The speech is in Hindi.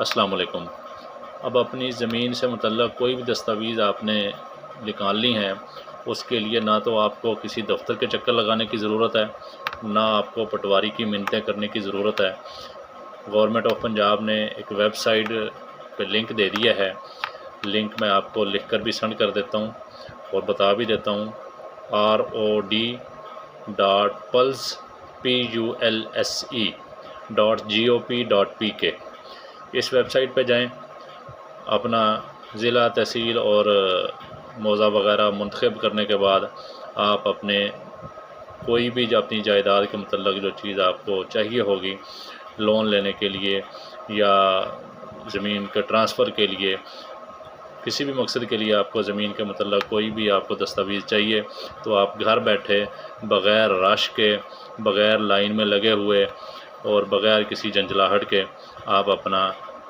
अस्सलाम वालेकुम अब अपनी ज़मीन से मतलब कोई भी दस्तावेज़ आपने निकालनी है, उसके लिए ना तो आपको किसी दफ्तर के चक्कर लगाने की ज़रूरत है, ना आपको पटवारी की मिनतें करने की ज़रूरत है। गवर्नमेंट ऑफ़ पंजाब ने एक वेबसाइट पे लिंक दे दिया है। लिंक मैं आपको लिख कर भी सेंड कर देता हूँ और बता भी देता हूँ। R O D dot plus P U L S E dot G O P dot P K इस वेबसाइट पे जाएँ। अपना ज़िला तहसील और मौज़ा वगैरह मुंतखब करने के बाद आप अपने कोई भी अपनी जायदाद के मतलब जो चीज़ आपको चाहिए होगी, लोन लेने के लिए या ज़मीन के ट्रांसफ़र के लिए, किसी भी मकसद के लिए आपको ज़मीन के मतलब कोई भी आपको दस्तावेज़ चाहिए तो आप घर बैठे बग़ैर रश के, बग़ैर लाइन में लगे हुए और बग़ैर किसी जंजलाहट के आप अपना